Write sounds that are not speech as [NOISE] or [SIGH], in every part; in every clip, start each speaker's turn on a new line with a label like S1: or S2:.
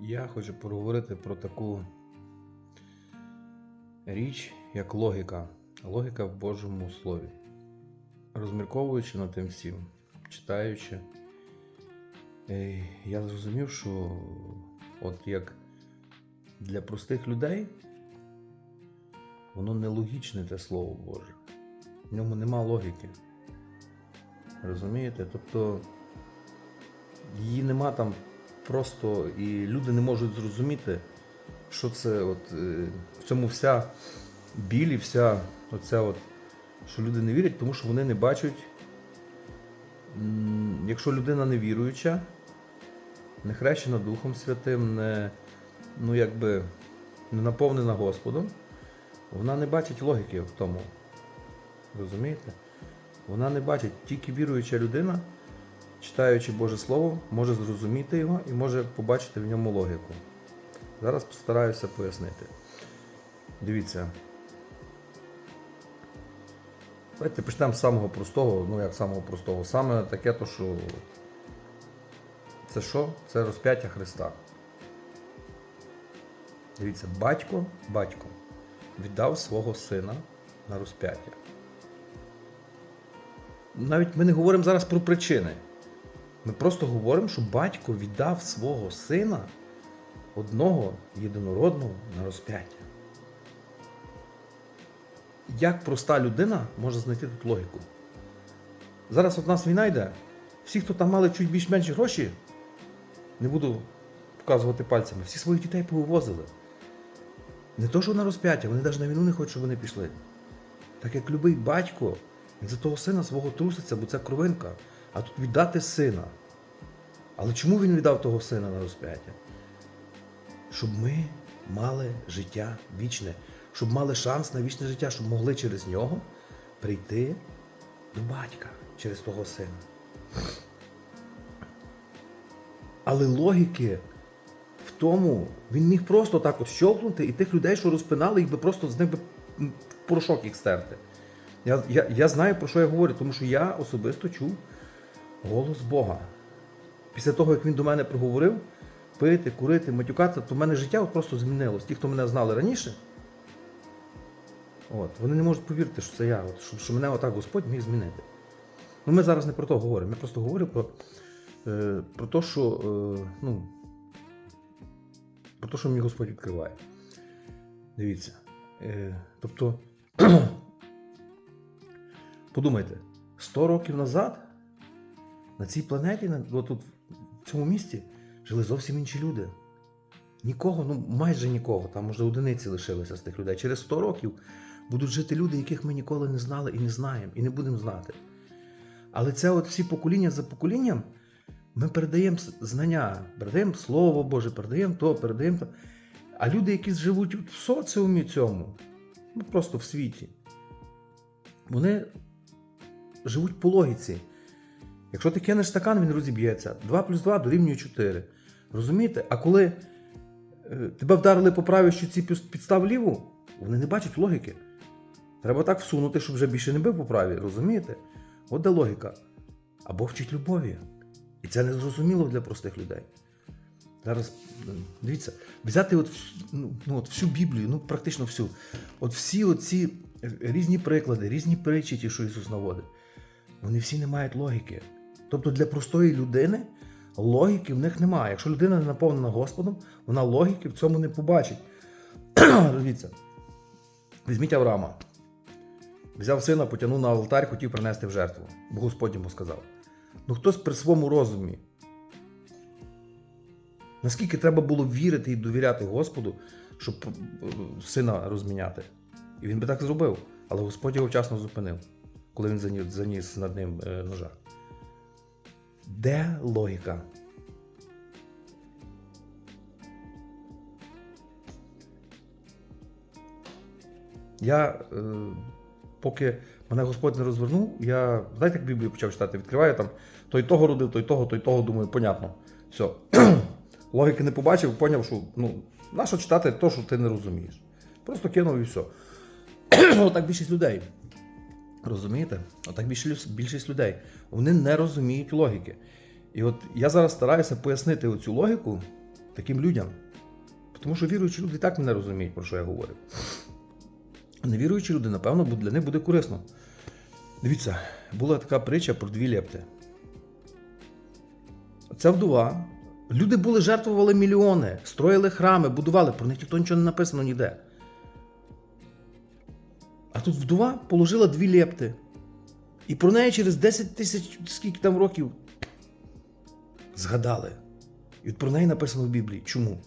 S1: Я хочу поговорити про таку річ, як логіка. Логіка в Божому Слові. Розмірковуючи над тим всім, читаючи, е, я зрозумів, що от як для простих людей воно нелогічне те Слово Боже. В ньому нема логіки. Розумієте? Тобто її нема там просто, і люди не можуть зрозуміти, що це от, е, в цьому вся біль і вся оця от, що люди не вірять, тому що вони не бачать. Якщо людина не віруюча, не хрещена Духом Святим, не, ну, якби, не наповнена Господом, вона не бачить логіки в тому. Розумієте? Вона не бачить, тільки віруюча людина, читаючи Боже Слово, може зрозуміти його і може побачити в ньому логіку. Зараз постараюся пояснити. Дивіться. Давайте почнемо з самого простого, ну як самого простого. Саме таке, то що. Це що? Це розп'яття Христа. Дивіться, батько, батько віддав свого сина на розп'яття. Навіть ми не говоримо зараз про причини. Ми просто говоримо, що батько віддав свого сина одного єдинородного на розп'яття. Як проста людина може знайти тут логіку? Зараз от нас війна йде. Всі, хто там мали чуть більш-менш гроші, не буду показувати пальцями, всі своїх дітей повивозили. Не то, що на розп'яття, вони навіть на війну не хочуть, щоб вони пішли. Так як любий батько, він за того сина свого труситься, бо це кровинка. А тут віддати сина. Але чому він віддав того сина на розп'яття? Щоб ми мали життя вічне, щоб мали шанс на вічне життя, щоб могли через нього прийти до батька через того сина. Але логіки в тому, він міг просто так от щолкнути, і тих людей, що розпинали, їх би просто з них би порошок їх стерти. Я, я, я знаю, про що я говорю, тому що я особисто чув голос Бога. Після того, як він до мене проговорив, пити, курити, матюкатися, то в мене життя просто змінилось. Ті, хто мене знали раніше, от, вони не можуть повірити, що це я, от, що, що мене отак Господь міг змінити. Ну, ми зараз не про то говоримо, ми просто говоримо про, е, про те, що, е, ну, про те, що мені Господь відкриває. Дивіться. Е, тобто, [CLEARS THROAT] подумайте, 100 років назад на цій планеті, на, тут, в цьому місті, жили зовсім інші люди. Нікого, ну майже нікого, там може одиниці лишилися з тих людей. Через 100 років будуть жити люди, яких ми ніколи не знали і не знаємо, і не будемо знати. Але це от всі покоління за поколінням ми передаємо знання, передаємо Слово Боже, передаємо то, передаємо то. А люди, які живуть в соціумі цьому, ну просто в світі, вони живуть по логіці. Якщо ти кинеш стакан, він розіб'ється. 2 плюс 2 дорівнює 4. Розумієте? А коли е, тебе вдарили по правій під- підстав ліву, вони не бачать логіки. Треба так всунути, щоб вже більше не бив по правій, розумієте? От де логіка. Або вчить любові. І це не зрозуміло для простих людей. Зараз дивіться, взяти от, ну, ну, от всю Біблію, ну практично всю. От всі оці різні приклади, різні притчі, ті, що Ісус наводить, вони всі не мають логіки. Тобто для простої людини логіки в них немає. Якщо людина не наповнена Господом, вона логіки в цьому не побачить. [CLEARS THROAT] Дивіться, візьміть Авраама. Взяв сина, потягнув на алтарь, хотів принести в жертву, бо Господь йому сказав. Ну хтось при своєму розумі. Наскільки треба було вірити і довіряти Господу, щоб е, сина розміняти? І він би так зробив. Але Господь його вчасно зупинив, коли він заніс, над ним е, ножа. Де логіка? Я, е, поки мене Господь не розвернув, я, знаєте, як Біблію почав читати, відкриваю там, той того родив, той того, той того, думаю, понятно. Все. [CLEARS THROAT] Логіки не побачив, поняв, що ну, нащо читати те, що ти не розумієш. Просто кинув і все. [CLEARS THROAT] Отак більшість людей. Розумієте? Отак більшість, більшість людей. Вони не розуміють логіки. І от я зараз стараюся пояснити оцю логіку таким людям. Тому що віруючі люди і так мене розуміють, про що я говорю. Невіруючі люди, напевно, для них буде корисно. Дивіться, була така притча про дві лепти. Ця вдова. Люди були, жертвували мільйони, строїли храми, будували, про них ніхто нічого не написано ніде. А тут вдова положила дві лепти. І про неї через 10 тисяч скільки там років згадали. І от про неї написано в Біблії. Чому?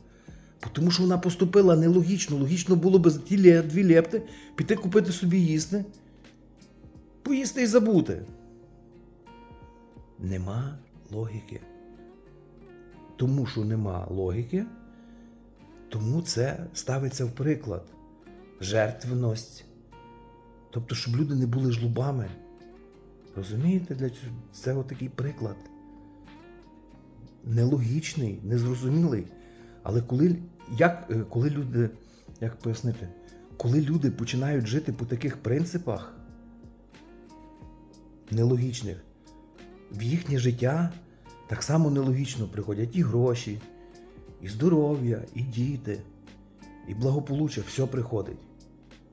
S1: Тому що вона поступила нелогічно. Логічно було б за ті дві лепти піти купити собі їсти, поїсти і забути. Нема логіки. Тому що нема логіки, тому це ставиться в приклад. Жертвеність. Тобто, щоб люди не були жлубами. Розумієте, для цього це отакий приклад. Нелогічний, незрозумілий. Але коли, як, е, коли люди, як пояснити, коли люди починають жити по таких принципах нелогічних, в їхнє життя так само нелогічно приходять і гроші, і здоров'я, і діти, і благополуччя, все приходить.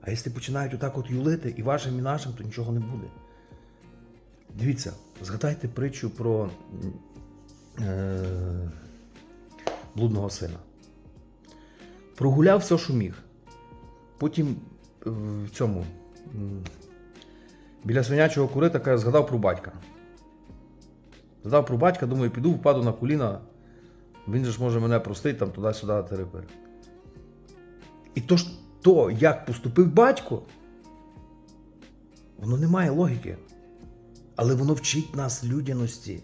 S1: А якщо починають отак от юлити і вашим, і нашим, то нічого не буде. Дивіться, згадайте притчу про е, блудного сина. Прогуляв все, що міг. Потім е, в цьому біля свинячого курита каже, згадав про батька. Згадав про батька, думаю, піду, впаду на коліна. Він же ж може мене простити, там туди-сюди терепер. І то ж то, як поступив батько, воно не має логіки. Але воно вчить нас людяності.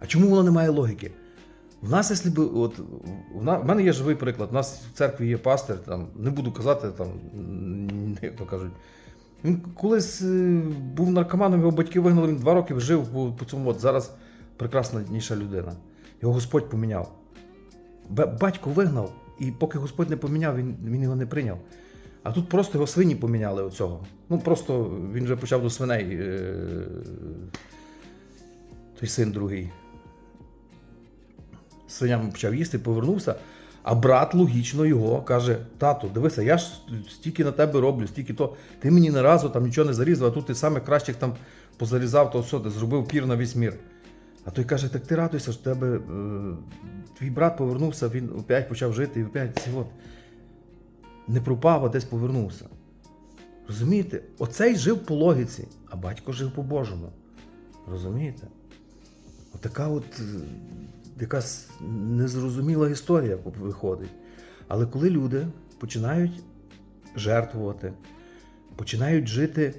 S1: А чому воно не має логіки? В нас, якщо би, от, в, мене є живий приклад. У нас в церкві є пастир, там, не буду казати, там, [LAUGHS] як то кажуть. Він колись е, був наркоманом, його батьки вигнали, він два роки жив по, по цьому. От, зараз прекрасніша людина. Його Господь поміняв. Батько вигнав, і поки Господь не поміняв, він, він його не прийняв. А тут просто його свині поміняли оцього. Ну просто він вже почав до свиней. Е- той син другий. Свинями почав їсти, повернувся. А брат логічно його каже: Тату, дивися, я ж стільки на тебе роблю, стільки то. Ти мені не разу там нічого не зарізав, а тут ти саме кращих там позарізав, то все, ти зробив пір на весь мір. А той каже: так ти радуйся, що тебе е, твій брат повернувся, він опять почав жити і опять от не пропав, а десь повернувся. Розумієте? Оцей жив по логіці, а батько жив по Божому. Розумієте? Отака от е, якась незрозуміла історія виходить. Але коли люди починають жертвувати, починають жити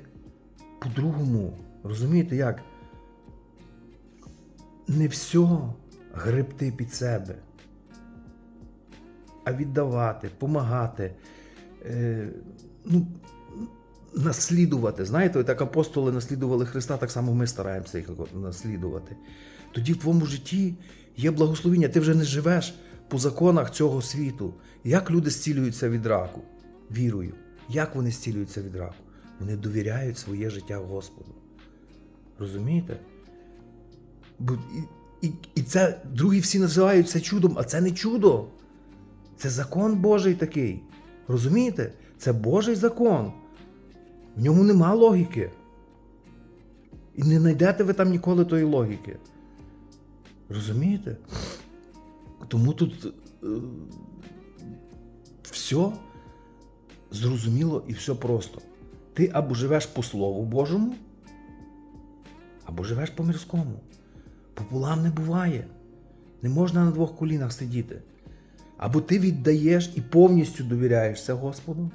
S1: по-другому, розумієте як? Не все гребти під себе, а віддавати, помагати, е, ну, наслідувати. Знаєте, так апостоли наслідували Христа, так само ми стараємося їх наслідувати. Тоді в твоєму житті є благословіння, ти вже не живеш по законах цього світу. Як люди зцілюються від раку? Вірою. Як вони зцілюються від раку? Вони довіряють своє життя Господу. Розумієте? І, і це другі всі називають це чудом, а це не чудо. Це закон Божий такий. Розумієте? Це Божий закон. В ньому нема логіки. І не знайдете ви там ніколи тої логіки. Розумієте? Тому тут е, все зрозуміло і все просто. Ти або живеш по Слову Божому, або живеш по мирському. Пополам не буває. Не можна на двох колінах сидіти. Або ти віддаєш і повністю довіряєшся Господу,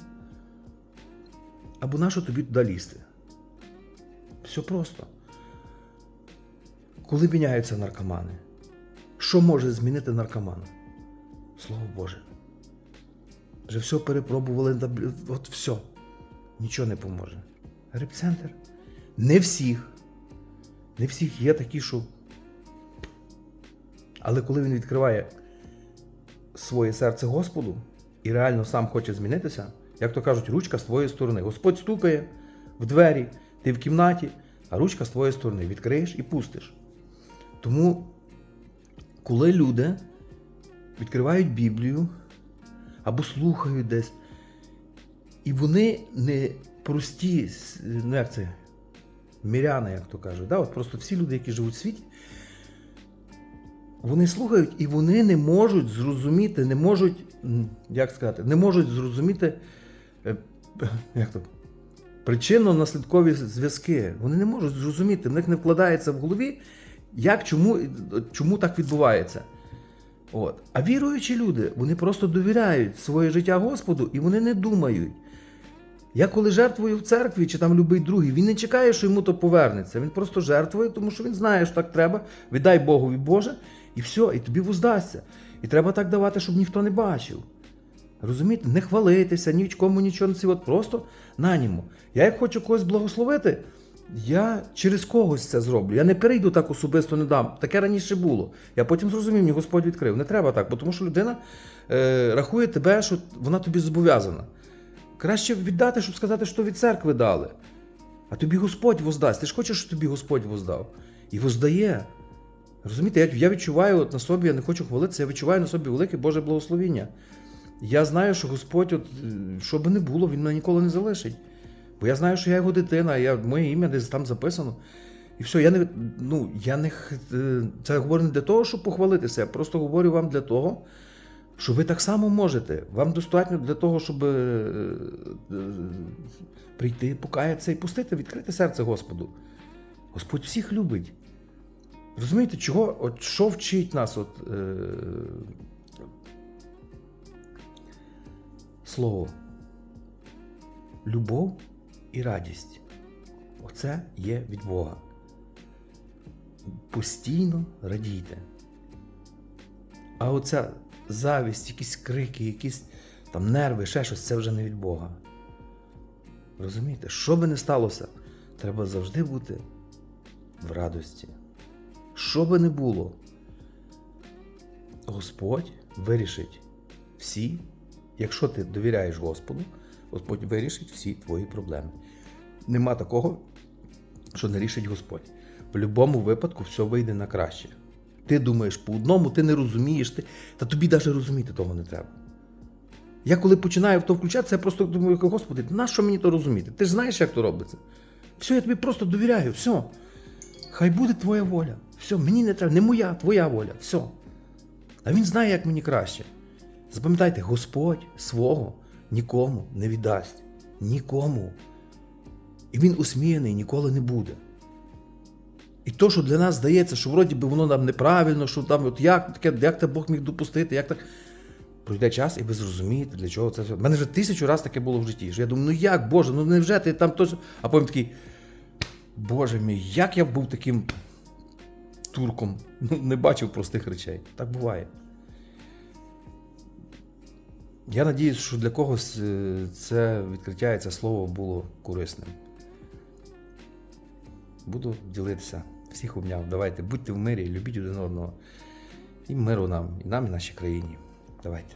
S1: або нащо тобі туди лізти. Все просто. Коли міняються наркомани, що може змінити наркомана? Слово Боже. Вже все перепробували, от все. Нічого не поможе. Репцентр. Не всіх. Не всіх є такі, що. Але коли він відкриває своє серце Господу і реально сам хоче змінитися, як то кажуть, ручка з твоєї сторони. Господь стукає в двері, ти в кімнаті, а ручка з твоєї сторони відкриєш і пустиш. Тому, коли люди відкривають Біблію або слухають десь. І вони не прості, ну як це, міряни, як то кажуть. Да? От просто всі люди, які живуть в світі, вони слухають і вони не можуть зрозуміти, не можуть, як сказати, не можуть зрозуміти е, [LAUGHS] як то, причинно-наслідкові зв'язки. Вони не можуть зрозуміти, в них не вкладається в голові, як, чому, чому так відбувається. От. А віруючі люди, вони просто довіряють своє життя Господу і вони не думають. Я коли жертвую в церкві чи там любий другий, він не чекає, що йому то повернеться. Він просто жертвує, тому що він знає, що так треба. Віддай Богові Боже, і все, і тобі воздасться. І треба так давати, щоб ніхто не бачив. Розумієте, не хвалитися, ні в кому нічого не от просто на ньому. Я як хочу когось благословити, я через когось це зроблю. Я не перейду так особисто, не дам. Таке раніше було. Я потім зрозумів, мені Господь відкрив. Не треба так, бо тому що людина е, рахує тебе, що вона тобі зобов'язана. Краще віддати, щоб сказати, що від церкви дали. А тобі Господь воздасть. Ти ж хочеш, щоб тобі Господь воздав. І воздає. Розумієте, я, відчуваю от на собі, я не хочу хвалитися, я відчуваю на собі велике Боже благословіння. Я знаю, що Господь, от, е, що би не було, Він мене ніколи не залишить. Бо я знаю, що я його дитина, я, моє ім'я десь там записано. І все, я не, ну, я не, е, це говорю не для того, щоб похвалитися, я просто говорю вам для того, що ви так само можете. Вам достатньо для того, щоб е, прийти, покаятися і пустити, відкрити серце Господу. Господь всіх любить. Розумієте, чого, от що вчить нас от, е, слово? Любов і радість. Оце є від Бога. Постійно радійте. А оця завість, якісь крики, якісь там нерви, ще щось, це вже не від Бога. Розумієте, що би не сталося, треба завжди бути в радості. Що би не було, Господь вирішить всі, якщо ти довіряєш Господу, Господь вирішить всі твої проблеми. Нема такого, що не рішить Господь. В будь-якому випадку все вийде на краще. Ти думаєш по одному, ти не розумієш, ти... та тобі навіть розуміти того не треба. Я коли починаю в то включатися, я просто думаю, Господи, на що мені то розуміти? Ти ж знаєш, як то робиться. Все, я тобі просто довіряю, все. Хай буде твоя воля. Все, мені не треба, не моя, твоя воля. Все. А він знає, як мені краще. Запам'ятайте, Господь свого нікому не віддасть. Нікому. І він усміяний ніколи не буде. І то, що для нас здається, що вроді би воно нам неправильно, що там от як таке, як це Бог міг допустити, як так. Пройде час, і ви зрозумієте, для чого це все. У мене вже тисячу разів таке було в житті. Що я думаю, ну як, Боже, ну невже ти там точно. А потім такий. Боже мій, як я був таким турком. [LAUGHS] Ну, не бачив простих речей. Так буває. Я надіюсь, що для когось е, це відкриття і це слово було корисним. Буду ділитися. Всіх обняв. Давайте, будьте в мирі, любіть один одного. І миру нам, і нам, і нашій країні. Давайте.